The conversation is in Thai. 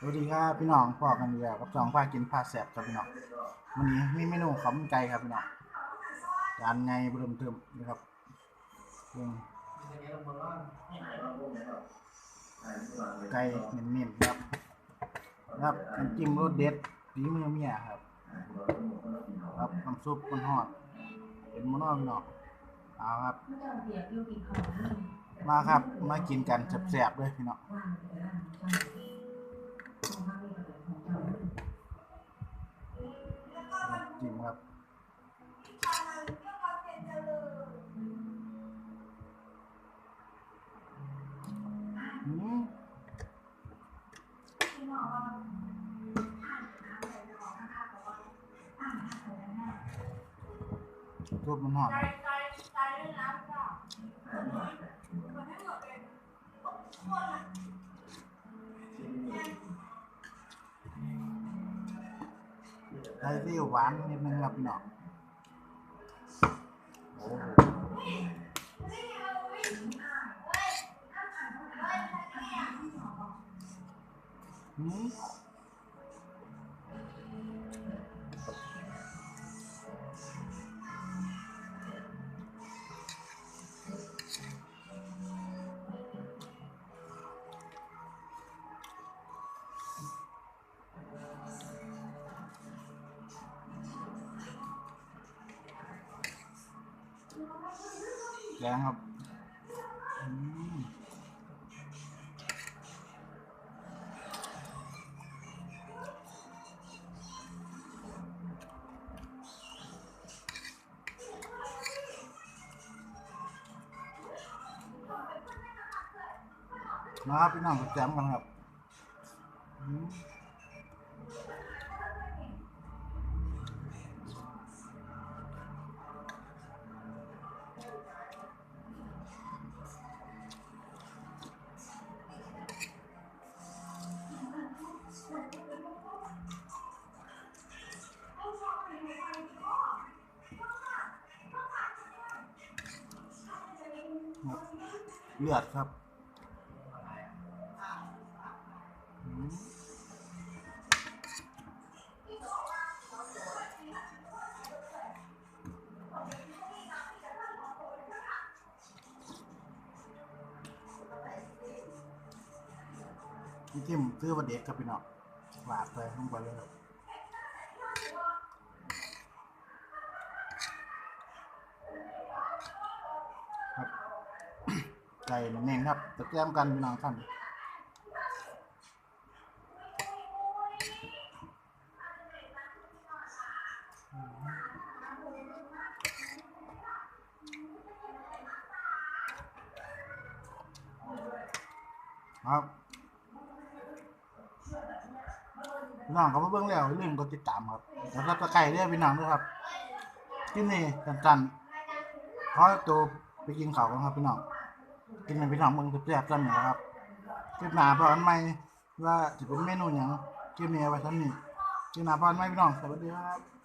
สวัสดีครับพี่น้องพอกันอีกแล้วกับสองพากินพาแสบครับพี่น้องวันนี้มีเมนูข้าวมันไก่ครับพี่น้องจานไงเริ่มเทิมนะครับไก่เนิ่มๆครับครับน้ำจิ้มรสเด็ดฝีมือเมียครับครับน้ำซุปมันหอดเป็นมะนาวพี่น้องเอาครับ มาครับมากินกันแสบๆเลยพี่น้อง ซุปมันหอมครับไทยที่หวานนิดนึงครับพี่น้อโอ้โห อืมแมาพี่น้องแจมกันครับเลือดครับ นี่จิ้มซื้อมาเด็กครับพี่น้องหวาดไปลงไปเลยครับครับไก่เน่งครับตะแกรมกันพี่น้องกันครับพี่ น้องเขามาเบิ่งแล้วลืมกดติดตามครับแล้วก็ตะไคร้ด้วยพี่น้องด้วยครับที่นี่จันๆขอตัวไปกินเขากันครับพี่น้องกินเป็นพี่น้องเมืองแซ่บๆกันนะครับคลิปหน้าพอนไม่ว่าจะเป็นเมนูอย่างคลิปนี้ไว้ท่านนี้คลิปหน้าพอนไม่พี่น้องสวัสดีครับ